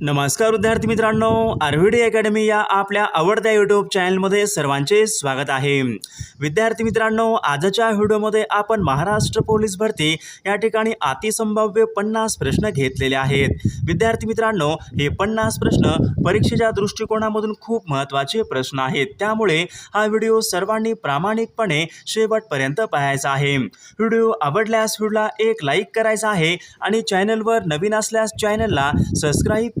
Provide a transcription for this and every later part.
नमस्कार विद्यार्थी मित्रांनो आरव्हीडी अकॅडमी या आपल्या आवडत्या यूट्यूब चॅनलमध्ये सर्वांचे स्वागत आहे. विद्यार्थी मित्रांनो आजच्या व्हिडिओमध्ये आपण महाराष्ट्र पोलीस भरती या ठिकाणी अतिसंभाव्य पन्नास प्रश्न घेतलेले आहेत. विद्यार्थी मित्रांनो हे पन्नास प्रश्न परीक्षेच्या दृष्टिकोनामधून खूप महत्त्वाचे प्रश्न आहेत. त्यामुळे हा व्हिडिओ सर्वांनी प्रामाणिकपणे शेवटपर्यंत पाहायचा आहे. व्हिडिओ आवडल्यास व्हिडिओला एक लाईक करायचा आहे आणि चॅनलवर नवीन असल्यास चॅनलला सबस्क्राईब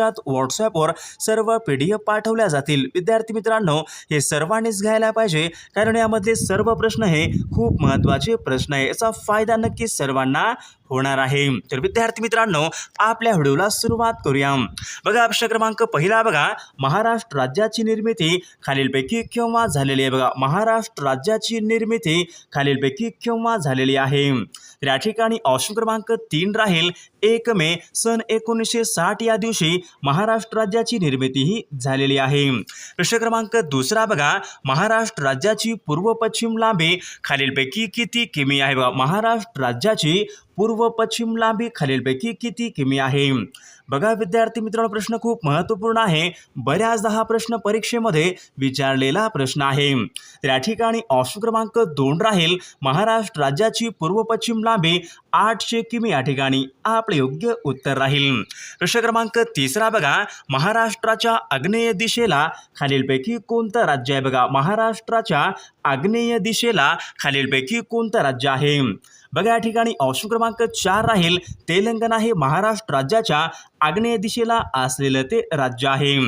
आत व्हॉट्सॲपवर सर्व पी डी एफ पाठवल्या जातील. विद्यार्थी मित्रांनो हे सर्वांनीच घ्यायला पाहिजे कारण यामधले सर्व प्रश्न हे खूप महत्त्वाचे प्रश्न आहे. याचा फायदा नक्की सर्वांना होणार आहे. तर विद्यार्थी मित्रांनो आपल्या व्हिडिओला सुरुवात करूया. बघा प्रश्न क्रमांक पहिला बघा. महाराष्ट्र राज्याची निर्मिती खालीलपैकी केव्हा झालेली आहे? बघा महाराष्ट्र राज्याची निर्मिती खालीलपैकी केव्हा झालेली आहे? तर या ठिकाणी ऑप्शन क्रमांक तीन राहील एक मे सन एकोणीसशे साठ या दिवशी महाराष्ट्र राज्याची निर्मितीही झालेली आहे. प्रश्न क्रमांक दुसरा बघा. महाराष्ट्र राज्याची पूर्व पश्चिम लांबी खालीलपैकी किती किमी आहे? बघा महाराष्ट्र राज्याची पूर्व पश्चिम लांबी खालीलपैकी किती किमी आहे? बघा विद्यार्थी मित्रांनो प्रश्न खूप महत्त्वपूर्ण आहे. बऱ्याचदा हा प्रश्न परीक्षेमध्ये विचारलेला प्रश्न आहे. तर या ठिकाणी ऑप्शन क्रमांक दोन राहील. महाराष्ट्र राज्याची पूर्व पश्चिम लांबी आठशे किमी. या ठिकाणी आपले योग्य उत्तर राहील. प्रश्न क्रमांक तिसरा बघा. महाराष्ट्राच्या आग्नेय दिशेला खालीलपैकी कोणतं राज्य आहे? बघा महाराष्ट्राच्या आग्नेय दिशेला खालीलपैकी कोणतं राज्य आहे? बघा या ठिकाणी ऑप्शन क्रमांक चार राहील. तेलंगणा हे महाराष्ट्र राज्याच्या आग्नेय दिशेला असलेलं ते राज्य आहे.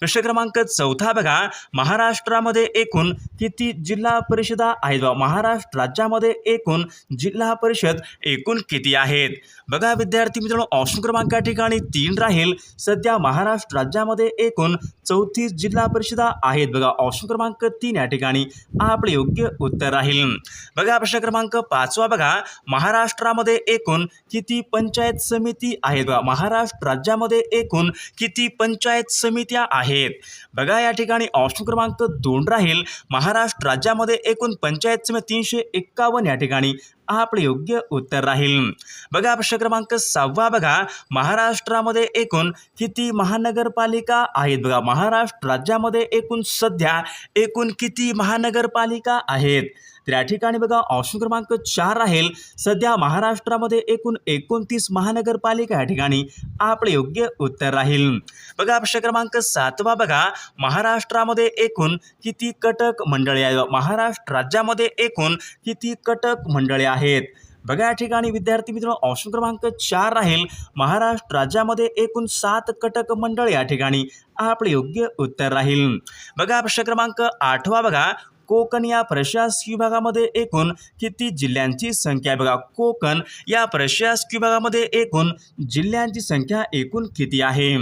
प्रश्न क्रमांक चौथा बघा. महाराष्ट्रामध्ये एकूण किती जिल्हा परिषदा आहेत? बा महाराष्ट्र राज्यामध्ये एकूण जिल्हा परिषद एकूण किती आहेत? बघा विद्यार्थी मित्रांनो ऑप्शन क्रमांक या ठिकाणी तीन राहील. सध्या महाराष्ट्र राज्यामध्ये एकूण चौतीस जिल्हा परिषदा आहेत. बघा ऑप्शन क्रमांक तीन या ठिकाणी आपले योग्य उत्तर राहील. बघा प्रश्न क्रमांक पाचवा बघा. महाराष्ट्रामध्ये एकूण किती पंचायत समिती आहेत बघा. महाराष्ट्र राज्यामध्ये एकूण किती पंचायत समित्या आहेत? बघा या ठिकाणी ऑप्शन क्रमांक दोन राहील. महाराष्ट्र राज्यामध्ये एकूण पंचायत समिती तीनशे एक्कावन्न या ठिकाणी आपले योग्य उत्तर राहील. बघा प्रश्न क्रमांक सहावा बघा. महाराष्ट्रामध्ये एकूण किती महानगरपालिका आहेत? बघा महाराष्ट्र राज्यामध्ये एकूण सध्या एकूण किती महानगरपालिका आहेत? तर या ठिकाणी बघा ऑप्शन क्रमांक चार राहील. सध्या महाराष्ट्रामध्ये एकूण एकोणतीस महानगरपालिका या ठिकाणी आपले योग्य उत्तर राहील. बघा प्रश्न क्रमांक सातवा बघा. महाराष्ट्रामध्ये एकूण किती कटक मंडळे आहेत? महाराष्ट्र राज्यामध्ये एकूण किती कटक मंडळे आहेत? आहेत. बघा या ठिकाणी विद्यार्थी मित्रांनो ऑप्शन क्रमांक चार राहील. महाराष्ट्र राज्यामध्ये एकूण सात कटक मंडळ या ठिकाणी आपले योग्य उत्तर राहील. बघा प्रश्न क्रमांक आठवा बघा. कोकण या प्रशासकीय विभागामध्ये एकूण किती जिल्ह्यांची संख्या आहे? बघा कोकण या प्रशासकीय विभागामध्ये एकूण जिल्ह्यांची संख्या एकूण किती आहे?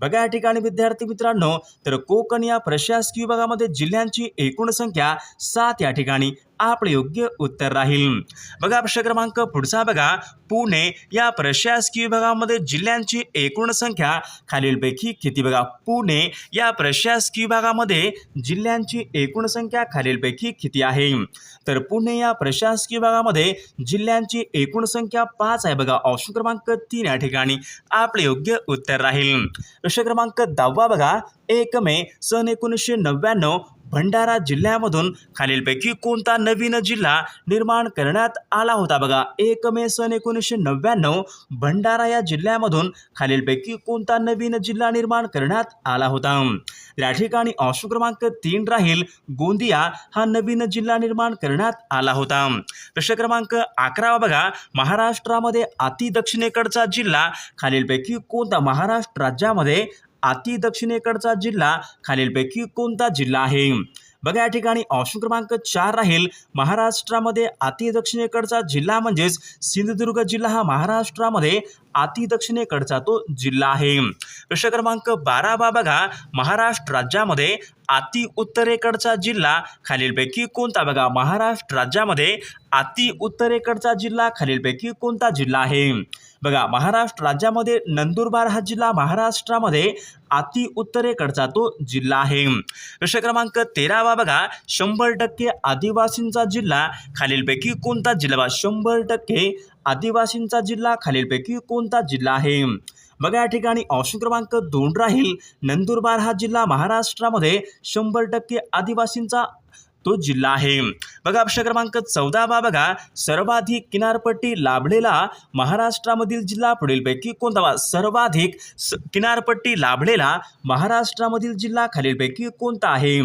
बघा या ठिकाणी विद्यार्थी मित्रांनो तर कोकण या प्रशासकीय विभागामध्ये जिल्ह्यांची एकूण संख्या सात या ठिकाणी आपले योग्य उत्तर राहील. बघा प्रश्न क्रमांक पुढचा बघा. पुणे या प्रशासकीय विभागामध्ये जिल्ह्यांची एकूण संख्या खालीलपैकी किती बघा? पुणे या प्रशासकीय विभागामध्ये जिल्ह्यांची एकूण संख्या खालीलपैकी किती आहे? तर पुणे या प्रशासकीय विभागामध्ये जिल्ह्यांची एकूण संख्या पाच आहे बघा. ऑप्शन क्रमांक तीन या ठिकाणी आपले योग्य उत्तर राहील. प्रश्न क्रमांक दहावा बघा. एक मे सन एकोणीसशे नव्याण्णव भंडारा जिल्ह्यामधून खालीलपैकी कोणता नवीन जिल्हा निर्माण करण्यात आला होता बघा? एक मे सन एकोणीसशे नव्याण्णव भंडारा या जिल्ह्यामधून खालीलपैकी कोणता नवीन जिल्हा निर्माण करण्यात आला होता? या ठिकाणी ऑप्शन क्रमांक तीन राहील गोंदिया हा नवीन जिल्हा निर्माण करण्यात आला होता. प्रश्न क्रमांक अकरावा बघा. महाराष्ट्रामध्ये अति दक्षिणेकडचा जिल्हा खालीलपैकी कोणता महाराष्ट्र राज्यामध्ये अति दक्षिणेकडचा जिल्हा खालीलपैकी कोणता जिल्हा आहे? बघा या ठिकाणी ऑप्शन क्रमांक चार राहील. महाराष्ट्रामध्ये अति दक्षिणेकडचा जिल्हा म्हणजेच सिंधुदुर्ग जिल्हा हा महाराष्ट्रामध्ये अति दक्षिणेकडचा तो जिल्हा आहे. प्रश्न क्रमांक बारा बा बघा. महाराष्ट्र राज्यामध्ये अति उत्तरेकडचा जिल्हा खालीलपैकी कोणता? बघा महाराष्ट्र राज्यामध्ये अति उत्तरेकडचा जिल्हा खालीलपैकी कोणता जिल्हा आहे? बघा महाराष्ट्र राज्यामध्ये नंदुरबार हा जिल्हा महाराष्ट्रामध्ये अति उत्तरेकडचा तो जिल्हा आहे. प्रश्न क्रमांक तेरावा बघा शंभर टक्के आदिवासींचा जिल्हा खालीलपैकी कोणता जिल्हा शंभर टक्के आदिवासींचा जिल्हा खालीलपैकी कोणता जिल्हा आहे? बघा या ठिकाणी ऑप्शन क्रमांक दोन राहील. नंदुरबार हा जिल्हा महाराष्ट्रामध्ये शंभर टक्के आदिवासींचा तो जिल्हा आहे. बघा प्रश्न क्रमांक चौदा बा बघा. सर्वाधिक किनारपट्टी लाभलेला महाराष्ट्रामधील जिल्हा पुढीलपैकी कोणता? बा सर्वाधिक स- किनारपट्टी लाभलेला महाराष्ट्रामधील जिल्हा खालीलपैकी कोणता आहे?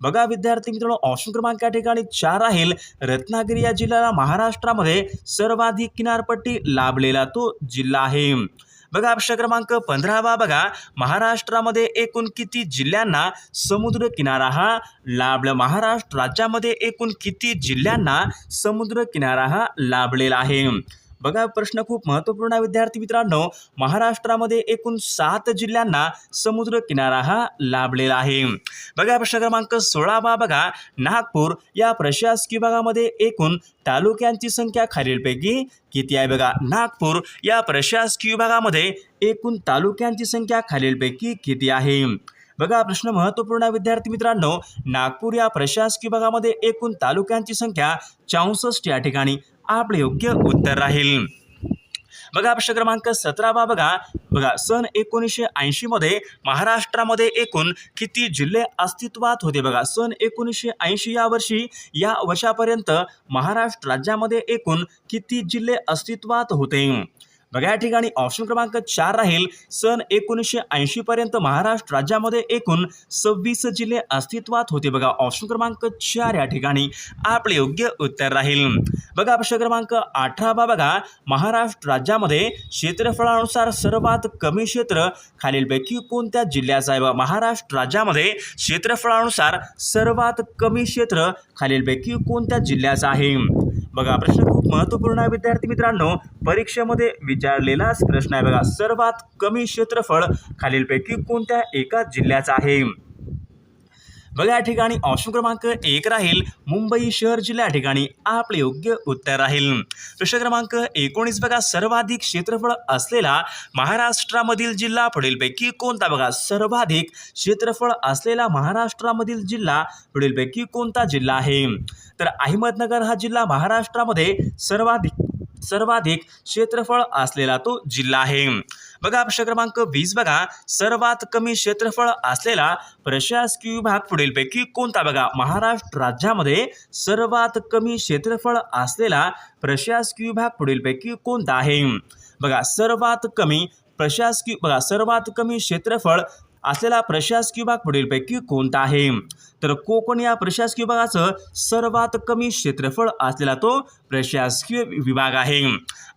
बघा विद्यार्थी मित्रांनो ऑप्शन क्रमांक या ठिकाणी चार राहील रत्नागिरी या जिल्ह्याला महाराष्ट्रामध्ये सर्वाधिक किनारपट्टी लाभलेला तो जिल्हा आहे. बघा प्रश्न क्रमांक पंधरावा बघा. महाराष्ट्रामध्ये एकूण किती जिल्ह्यांना समुद्र किनारा हा लाभला? महाराष्ट्र राज्यामध्ये एकूण किती जिल्ह्यांना समुद्र किनारा हा लाभलेला आहे? बघा प्रश्न खूप महत्त्वपूर्ण आहे विद्यार्थी मित्रांनो. महाराष्ट्रामध्ये एकूण सात जिल्ह्यांना समुद्र किनारा हा लाभलेला आहे. बघा प्रश्न क्रमांक सोळावा बघा. नागपूर या प्रशासकीय भागामध्ये एकूण तालुक्यांची संख्या खालीलपैकी किती आहे बघा? नागपूर या प्रशासकीय विभागामध्ये एकूण तालुक्यांची संख्या खालीलपैकी किती आहे? बघा प्रश्न महत्त्वपूर्ण आहे विद्यार्थी मित्रांनो. नागपूर या प्रशासकीय विभागामध्ये एकूण तालुक्यांची संख्या चौसष्ट या ठिकाणी. आपले योग्य उत्तर राहील. बघा प्रश्न क्रमांक सतरावा बघा. बघा सन एकोणीसशे ऐंशीमध्ये महाराष्ट्रामध्ये एकूण किती जिल्हे अस्तित्वात होते बघा. सन एकोणीसशे ऐंशी या वर्षी या वर्षापर्यंत महाराष्ट्र राज्यामध्ये एकूण किती जिल्हे अस्तित्वात होते? बघा या ठिकाणी ऑप्शन क्रमांक चार राहील. सन एकोणीसशे ऐंशी पर्यंत महाराष्ट्र राज्यामध्ये एकूण सव्वीस जिल्हे अस्तित्वात होते. बघा ऑप्शन क्रमांक चार या ठिकाणी आपले योग्य उत्तर राहील. बघा प्रश्न क्रमांक अठरावा बघा महाराष्ट्र राज्यामध्ये क्षेत्रफळानुसार सर्वात कमी क्षेत्र खालीलपैकी कोणत्या जिल्ह्याचं आहे? बा महाराष्ट्र राज्यामध्ये क्षेत्रफळानुसार सर्वात कमी क्षेत्र खालीलपैकी कोणत्या जिल्ह्याचं आहे? बघा प्रश्न खूप महत्त्वपूर्ण आहे विद्यार्थी मित्रांनो. परीक्षेमध्ये विचारलेलाच प्रश्न आहे बघा. सर्वात कमी क्षेत्रफळ खालीलपैकी कोणत्या एका जिल्ह्याचं आहे? बघा या ठिकाणी ऑप्शन क्रमांक एक राहील. मुंबई शहर जिल्हा या ठिकाणी आपले योग्य उत्तर राहील. प्रश्न क्रमांक एकोणीस बघा सर्वाधिक क्षेत्रफळ असलेला महाराष्ट्रामधील जिल्हा पुढीलपैकी कोणता? बघा सर्वाधिक क्षेत्रफळ असलेला महाराष्ट्रामधील जिल्हा पुढीलपैकी कोणता जिल्हा आहे? तर अहमदनगर हा जिल्हा महाराष्ट्रामध्ये सर्वाधिक सर्वाधिक क्षेत्रफळ असलेला तो जिल्हा आहे. बघा प्रश्न क्रमांक वीस बघा. सर्वात कमी क्षेत्रफळ असलेला प्रशासकीय विभाग पुढीलपैकी कोणता बघा? महाराष्ट्र राज्यामध्ये सर्वात कमी क्षेत्रफळ असलेला प्रशासकीय विभाग पुढीलपैकी कोणता आहे? बघा सर्वात कमी प्रशासकीय बघा सर्वात कमी क्षेत्रफळ असलेला प्रशासकीय विभाग पुढीलपैकी कोणता आहे? तर कोकण या प्रशासकीय विभागाचं सर्वात कमी क्षेत्रफळ असलेला तो प्रशासकीय विभाग आहे.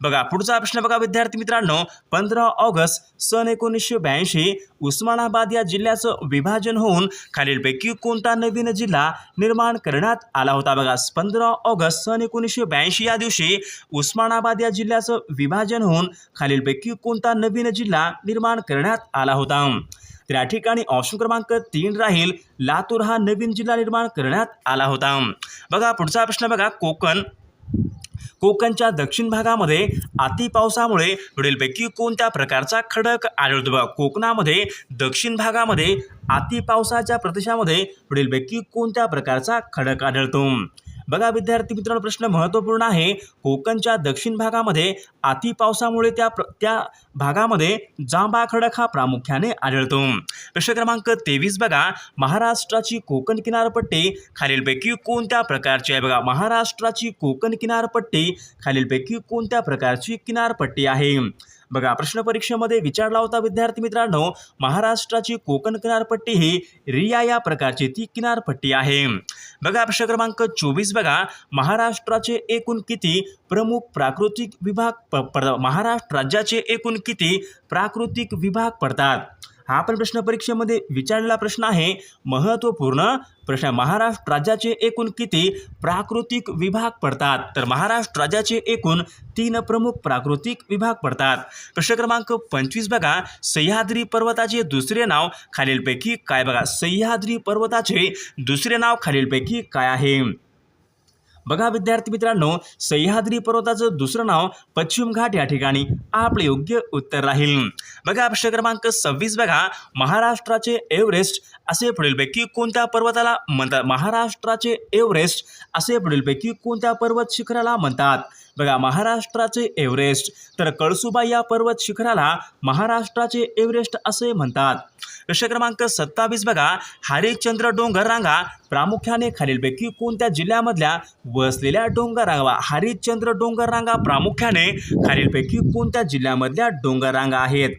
बघा पुढचा प्रश्न बघा विद्यार्थी मित्रांनो. पंधरा ऑगस्ट सन एकोणीसशे ब्याऐंशी उस्मानाबाद या जिल्ह्याचं विभाजन होऊन खालीलपैकी कोणता नवीन जिल्हा निर्माण करण्यात आला होता? बघा पंधरा ऑगस्ट सन एकोणीसशे ब्याऐंशी या दिवशी उस्मानाबाद या जिल्ह्याचं विभाजन होऊन खालीलपैकी कोणता नवीन जिल्हा निर्माण करण्यात आला होता? तर या ठिकाणी ऑप्शन क्रमांक तीन राहील. लातूर हा नवीन जिल्हा निर्माण करण्यात आला होता. बघा पुढचा प्रश्न बघा. कोकण. कोकणच्या दक्षिण भागामध्ये अतिपावसामुळे पुढीलपैकी कोणत्या प्रकारचा खडक आढळतो? बघा कोकणामध्ये दक्षिण भागामध्ये अतिपावसाच्या प्रदेशामध्ये पुढीलपैकी कोणत्या प्रकारचा खडक आढळतो? बघा विद्यार्थी मित्रांनो प्रश्न महत्त्वपूर्ण आहे. कोकणच्या दक्षिण भागामध्ये अति पावसामुळे त्या प्र त्या भागामध्ये जांभा खडक हा प्रामुख्याने आढळतो. प्रश्न क्रमांक तेवीस बघा. महाराष्ट्राची कोकण किनारपट्टी खालीलपैकी कोणत्या प्रकारची आहे? बघा महाराष्ट्राची कोकण किनारपट्टी खालीलपैकी कोणत्या प्रकारची किनारपट्टी आहे? बघा प्रश्न परीक्षेमध्ये विचारला होता विद्यार्थी मित्रांनो महाराष्ट्राची कोकण किनारपट्टी ही रिया या प्रकारची ती किनारपट्टी आहे. बघा प्रश्न क्रमांक चोवीस बघा महाराष्ट्राचे एकूण किती प्रमुख प्राकृतिक विभाग प- महाराष्ट्र राज्याचे एकूण किती प्राकृतिक विभाग पडतात? हा पण प्रश्न परीक्षेमध्ये विचारलेला प्रश्न आहे. महत्त्वपूर्ण प्रश्न महाराष्ट्र राज्याचे एकूण किती प्राकृतिक विभाग पडतात? तर महाराष्ट्र राज्याचे एकूण तीन प्रमुख प्राकृतिक विभाग पडतात. प्रश्न क्रमांक पंचवीस बघा. सह्याद्री पर्वताचे दुसरे नाव खालीलपैकी काय बघा? सह्याद्री पर्वताचे दुसरे नाव खालीलपैकी काय आहे? बघा विद्यार्थी मित्रांनो सह्याद्री पर्वताचं दुसरं नाव पश्चिम घाट या ठिकाणी आपले योग्य उत्तर राहील. बघा प्रश्न क्रमांक सव्वीस बघा. महाराष्ट्राचे एव्हरेस्ट असे पुढीलपैकी कोणत्या पर्वताला म्हणतात? महाराष्ट्राचे एव्हरेस्ट असे पुढीलपैकी कोणत्या पर्वत शिखराला म्हणतात? बघा महाराष्ट्राचे एव्हरेस्ट. तर कळसुबा या पर्वत शिखराला महाराष्ट्राचे एव्हरेस्ट असे म्हणतात. प्रश्न क्रमांक सत्तावीस बघा हरिश्चंद्र डोंगर रांगा प्रामुख्याने खालीलपैकी कोणत्या जिल्ह्यामधल्या वसलेल्या डोंगर रांगा हरिश्चंद्र डोंगर रांगा प्रामुख्याने खालीलपैकी कोणत्या जिल्ह्यामधल्या डोंगर रांगा आहेत?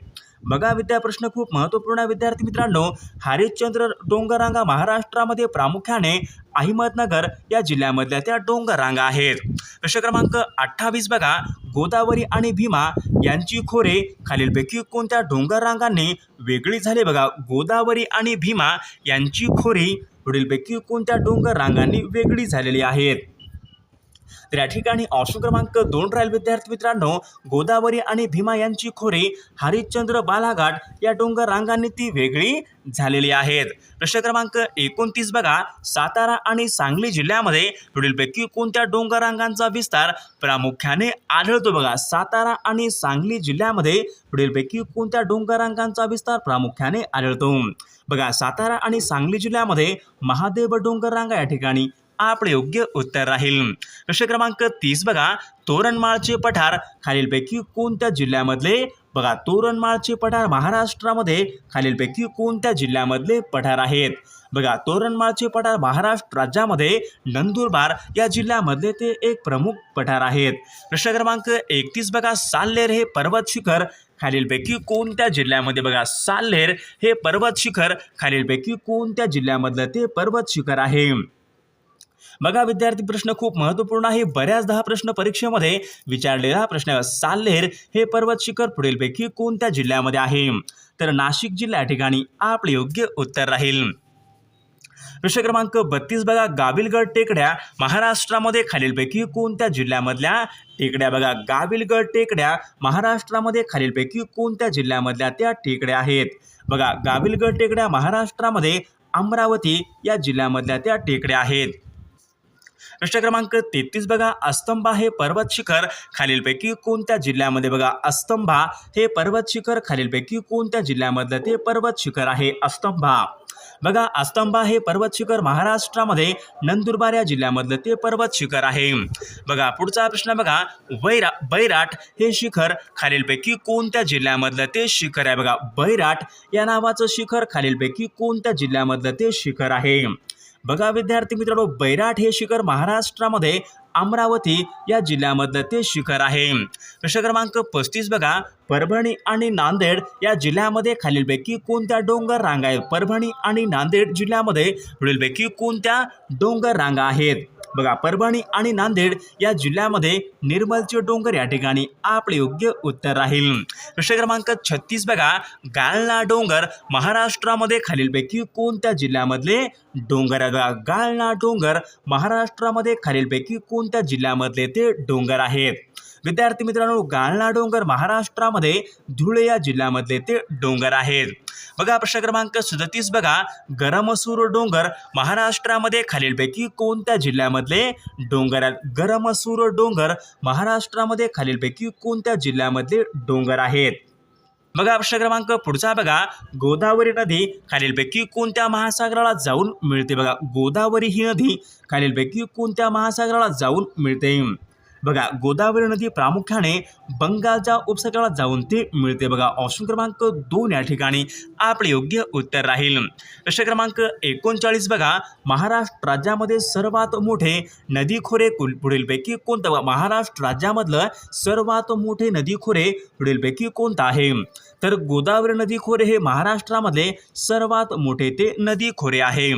बघा विद्या प्रश्न खूप महत्त्वपूर्ण विद्यार्थी मित्रांनो. हरिश्चंद्र डोंगरांगा महाराष्ट्रामध्ये प्रामुख्याने अहमदनगर या जिल्ह्यामधल्या त्या डोंगररांगा आहेत. प्रश्न क्रमांक अठ्ठावीस बघा. गोदावरी आणि भीमा यांची खोरे खालीलपैकी कोणत्या डोंगररांगांनी वेगळी झाली? बघा गोदावरी आणि भीमा यांची खोरी पुढीलपैकी कोणत्या डोंगर रांगांनी वेगळी झालेली आहेत? तर या ठिकाणी ऑप्शन क्रमांक दोन राहील विद्यार्थी मित्रांनो गोदावरी आणि भीमा यांची खोरे हरिश्चंद्र बालाघाट या डोंगर रांगांनी ती वेगळी झालेली आहेत. प्रश्न क्रमांक एकोणतीस बघा सातारा आणि सांगली जिल्ह्यामध्ये पुढीलपैकी कोणत्या डोंगर रांगांचा विस्तार प्रामुख्याने आढळतो बघा? सातारा आणि सांगली जिल्ह्यामध्ये पुढीलपैकी कोणत्या डोंगर रांगांचा विस्तार प्रामुख्याने आढळतो? बघा सातारा आणि सांगली जिल्ह्यामध्ये महादेव डोंगर रांगा या ठिकाणी आपले योग्य उत्तर राहील. प्रश्न क्रमांक तीस बघा. तोरणमाळचे पठार खालीलपैकी कोणत्या जिल्ह्यामधले? बघा तोरणमाळचे पठार महाराष्ट्रामध्ये खालीलपैकी कोणत्या जिल्ह्यामधले पठार आहेत? बघा तोरणमाळचे पठार महाराष्ट्र राज्यामध्ये नंदुरबार या जिल्ह्यामधले ते एक प्रमुख पठार आहेत. प्रश्न क्रमांक एकतीस बघा. साल्हेर हे पर्वत शिखर खालीलपैकी कोणत्या जिल्ह्यामध्ये? बघा साल्हेर हे पर्वत शिखर खालीलपैकी कोणत्या जिल्ह्यामधलं ते पर्वत शिखर आहे? बघा विद्यार्थी प्रश्न खूप महत्त्वपूर्ण आहे. बऱ्याचदा हा प्रश्न परीक्षेमध्ये विचारलेला हा प्रश्न साल्हेर हे पर्वत शिखर पुढीलपैकी कोणत्या जिल्ह्यामध्ये आहे? तर नाशिक जिल्हा या ठिकाणी आपले योग्य उत्तर राहील. प्रश्न क्रमांक बत्तीस बघा गाविलगड टेकड्या महाराष्ट्रामध्ये खालीलपैकी कोणत्या जिल्ह्यामधल्या टेकड्या? बघा गाविलगड टेकड्या महाराष्ट्रामध्ये खालीलपैकी कोणत्या जिल्ह्यामधल्या त्या टेकड्या आहेत? बघा गाविलगड टेकड्या महाराष्ट्रामध्ये अमरावती या जिल्ह्यामधल्या त्या टेकड्या आहेत. प्रश्न क्रमांक तेहतीस बघा. अस्तंभा हे पर्वत शिखर खालीलपैकी कोणत्या जिल्ह्यामध्ये बघा? अस्तंभा हे पर्वत शिखर खालीलपैकी कोणत्या जिल्ह्यामधलं ते पर्वत शिखर आहे? अस्तंभा. बघा अस्तंभा हे पर्वत शिखर महाराष्ट्रामध्ये नंदुरबार या जिल्ह्यामधलं ते पर्वत शिखर आहे. बघा पुढचा प्रश्न बघा. वैरा बैराट हे शिखर खालीलपैकी कोणत्या जिल्ह्यामधलं ते शिखर आहे? बघा बैराट या नावाचं शिखर खालीलपैकी कोणत्या जिल्ह्यामधलं ते शिखर आहे? बघा विद्यार्थी मित्रांनो बैराट हे शिखर महाराष्ट्रामध्ये अमरावती या जिल्ह्यामधलं ते शिखर आहे. प्रश्न क्रमांक पस्तीस बघा. परभणी आणि नांदेड या जिल्ह्यामध्ये खालीलपैकी कोणत्या डोंगर रांगा आहेत? परभणी आणि नांदेड जिल्ह्यामध्ये पुढीलपैकी कोणत्या डोंगर रांगा आहेत? बघा परभणी आणि नांदेड या जिल्ह्यामध्ये निर्मलचे डोंगर या ठिकाणी आपले योग्य उत्तर राहील. प्रश्न क्रमांक छत्तीस बघा गालना डोंगर महाराष्ट्रामध्ये खालीलपैकी कोणत्या जिल्ह्यामधले डोंगर आहे डोंगर महाराष्ट्रामध्ये खालीलपैकी कोणत्या जिल्ह्यामधले ते डोंगर आहेत? विद्यार्थी मित्रांनो गाळणा डोंगर महाराष्ट्रामध्ये धुळे या जिल्ह्यामधले ते डोंगर आहेत. बघा प्रश्न क्रमांक सदतीस बघा. गरमसूर डोंगर महाराष्ट्रामध्ये खालीलपैकी कोणत्या जिल्ह्यामधले डोंगर आहेत? गरमसूर डोंगर महाराष्ट्रामध्ये खालीलपैकी कोणत्या जिल्ह्यामधले डोंगर आहेत? बघा प्रश्न क्रमांक पुढचा बघा. गोदावरी नदी खालीलपैकी कोणत्या महासागराला जाऊन मिळते? बघा गोदावरी ही नदी खालीलपैकी कोणत्या महासागराला जाऊन मिळते? बघा गोदावरी नदी प्रामुख्याने बंगालच्या उपसागराला जाऊन ते मिळते. बघा ऑप्शन क्रमांक दोन या ठिकाणी आपले योग्य उत्तर राहील. प्रश्न क्रमांक एकोणचाळीस बघा महाराष्ट्र राज्यामध्ये सर्वात मोठे नदी खोरे कुल पुढीलपैकी कोणतं? महाराष्ट्र राज्यामधलं सर्वात मोठे नदी खोरे पुढीलपैकी कोणतं आहे? तर गोदावरी नदी खोरे हे महाराष्ट्रामध्ये सर्वात मोठे ते नदी खोरे आहे.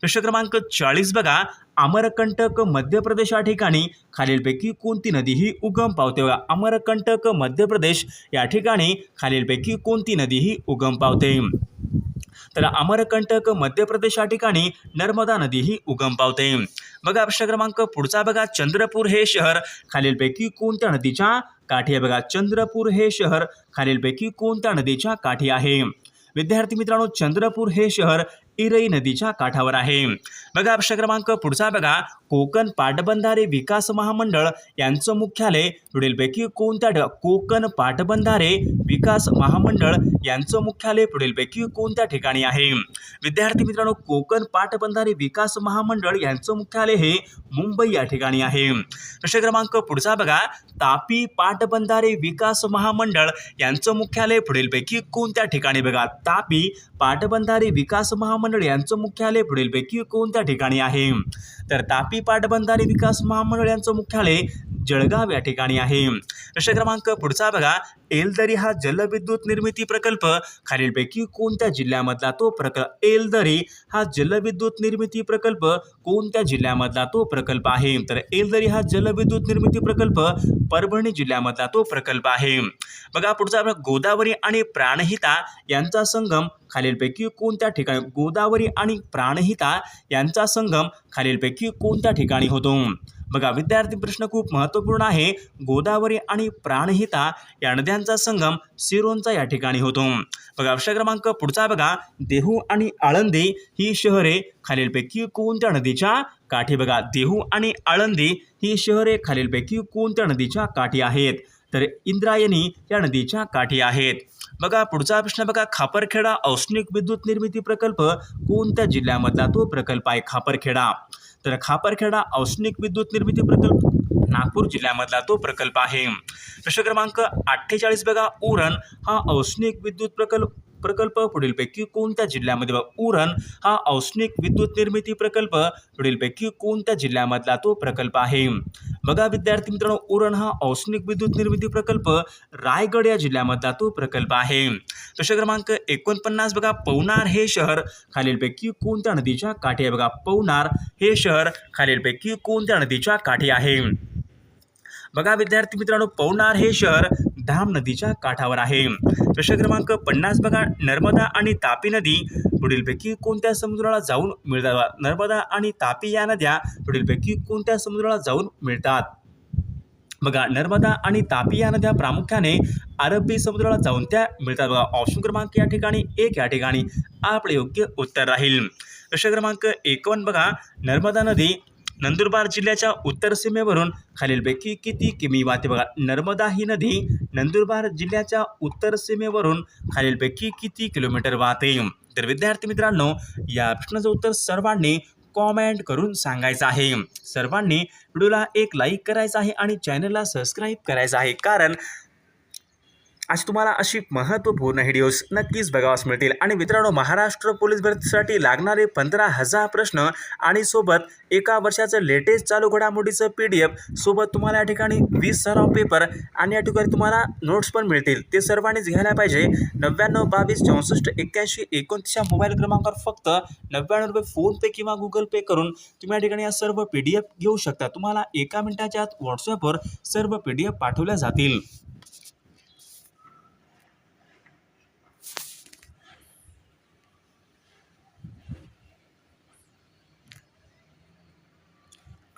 प्रश्न क्रमांक चाळीस बघा. अमरकंटक मध्य प्रदेश या ठिकाणी खालीलपैकी कोणती नदी ही उगम पावते? अमरकंटक मध्य प्रदेश या ठिकाणी खालीलपैकी कोणती नदी ही उगम पावते? तर अमरकंटक मध्य प्रदेश या ठिकाणी नर्मदा नदी ही उगम पावते. बघा प्रश्न क्रमांक पुढचा बघा. चंद्रपूर हे शहर खालीलपैकी कोणत्या नदीच्या काठी आहे बघा चंद्रपूर हे शहर. खालीलपैकी कोणत्या नदीच्या काठी आहे? विद्यार्थी मित्रांनो चंद्रपूर हे शहर इरई नदीच्या काठावर आहे. बघा प्रश्न क्रमांक पुढचा बघा. कोकण पाटबंधारे विकास महामंडळ यांचं मुख्यालय पुढीलपैकी कोणत्या कोकण पाटबंधारे विकास महामंडळ यांचं मुख्यालय पुढीलपैकी कोणत्या ठिकाणी आहे? विद्यार्थी मित्रांनो कोकण पाटबंधारे विकास महामंडळ यांचं मुख्यालय हे मुंबई या ठिकाणी आहे. प्रश्न क्रमांक पुढचा बघा. तापी पाटबंधारे विकास महामंडळ यांचं मुख्यालय पुढीलपैकी कोणत्या ठिकाणी बघा? तापी पाटबंधारे विकास महामंडळ यांचं मुख्यालय पुढीलपैकी कोणत्या ठिकाणी आहे? तर तापी पाटबंधारे विकास महामंडळ यांचं मुख्यालय जळगाव या ठिकाणी आहे. प्रश्न क्रमांक पुढचा बघा. एलदरी हा जलविद्युत निर्मिती प्रकल्प. खालीलपैकी कोणत्या जिल्ह्यामधला तो प्रकल्प? एलदरी हा जलविद्युत निर्मिती प्रकल्प कोणत्या जिल्ह्यामधला तो प्रकल्प आहे? तर एलदरी हा जलविद्युत निर्मिती प्रकल्प परभणी जिल्ह्यामधला तो प्रकल्प आहे. बघा पुढचा आपला गोदावरी आणि प्राणहिता यांचा संगम खालीलपैकी कोणत्या ठिकाणी? गोदावरी आणि प्राणहिता यांचा संगम खालीलपैकी कोणत्या ठिकाणी होतो? बघा विद्यार्थी प्रश्न खूप महत्त्वपूर्ण आहे. गोदावरी आणि प्राणहिता या नद्यांचा संगम सिरोंचा या ठिकाणी होतो. बघा प्रश्न क्रमांक पुढचा बघा. देहू आणि आळंदी ही शहरे खालीलपैकी कोणत्या नदीच्या काठी बघा. देहू आणि आळंदी ही शहरे खालीलपैकी कोणत्या नदीच्या काठी आहेत? तर इंद्रायणी या नदीच्या काठी आहेत. बघा पुढचा प्रश्न बघा. खापरखेडा औष्णिक विद्युत निर्मिती प्रकल्प कोणत्या जिल्ह्यामधला तो प्रकल्प आहे? खापरखेडा. तर खापरखेडा औष्णिक विद्युत निर्मिती प्रकल्प नागपूर जिल्ह्यामधला तो प्रकल्प आहे. प्रश्न क्रमांक अठ्ठेचाळीस बघा उरण हा औष्णिक विद्युत प्रकल्प प्रकल्प पुढीलपैकी कोणत्या जिल्ह्यामध्ये बघा उरण हा औष्णिक विद्युत निर्मिती प्रकल्प पुढीलपैकी कोणत्या जिल्ह्यामधला तो प्रकल्प आहे? बघा विद्यार्थी मित्रांनो उरण हा औष्णिक विद्युत निर्मिती प्रकल्प रायगड या जिल्ह्यामधला तो प्रकल्प आहे. प्रश्न क्रमांक एकोणपन्नास बघा पवनार हे शहर खालीलपैकी कोणत्या नदीच्या काठी आहे? बघा पवनार हे शहर खालीलपैकी कोणत्या नदीच्या काठी आहे? बघा विद्यार्थी मित्रांनो पवनार हे शहर धाम नदीच्या काठावर आहे. प्रश्न क्रमांक पन्नास बघा नर्मदा आणि तापी नदी पुढीलपैकी कोणत्या समुद्राला जाऊन मिळतात? नर्मदा आणि तापी या नद्या पुढीलपैकी कोणत्या समुद्राला जाऊन मिळतात? बघा नर्मदा आणि तापी या नद्या प्रामुख्याने अरबी समुद्राला जाऊन त्या मिळतात. बघा ऑप्शन क्रमांक या ठिकाणी एक या ठिकाणी आपले योग्य उत्तर राहील. प्रश्न क्रमांक एकावन्न बघा नर्मदा नदी नंदुरबार जिल्ह्याच्या उत्तर सीमेवरून खालीलपैकी किती किमी वाहते बघा नर्मदा ही नदी नंदुरबार जिल्ह्याच्या उत्तर सीमेवरून खालीलपैकी किती किलोमीटर वाहते? तर विद्यार्थी मित्रांनो या प्रश्नाचं उत्तर सर्वांनी कॉमेंट करून सांगायचं आहे. सर्वांनी व्हिडिओला एक लाईक करायचं आहे आणि चॅनलला सबस्क्राईब करायचं आहे. कारण आज तुम्हाला अशी महत्त्वपूर्ण व्हिडिओज नक्कीच बघावास मिळतील. आणि मित्रांनो महाराष्ट्र पोलीस भरतीसाठी लागणारे पंधरा हजार प्रश्न आणि सोबत एका वर्षाचं लेटेस्ट चालू घडामोडीचं पी डी एफ सोबत तुम्हाला या ठिकाणी वीस सराव पेपर आणि या ठिकाणी तुम्हाला नोट्स पण मिळतील. ते सर्वांनीच घ्यायला पाहिजे. नव्याण्णव बावीस चौसष्ट एक्क्याऐंशी एकोणतीस या मोबाईल क्रमांकावर फक्त नव्याण्णव रुपये फोनपे किंवा गुगल पे करून तुम्ही या ठिकाणी या सर्व पी डी एफ घेऊ शकता. तुम्हाला एका मिनिटाच्या आत व्हॉट्सअपवर सर्व पी डी एफ पाठवल्या जातील.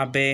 అబ్బే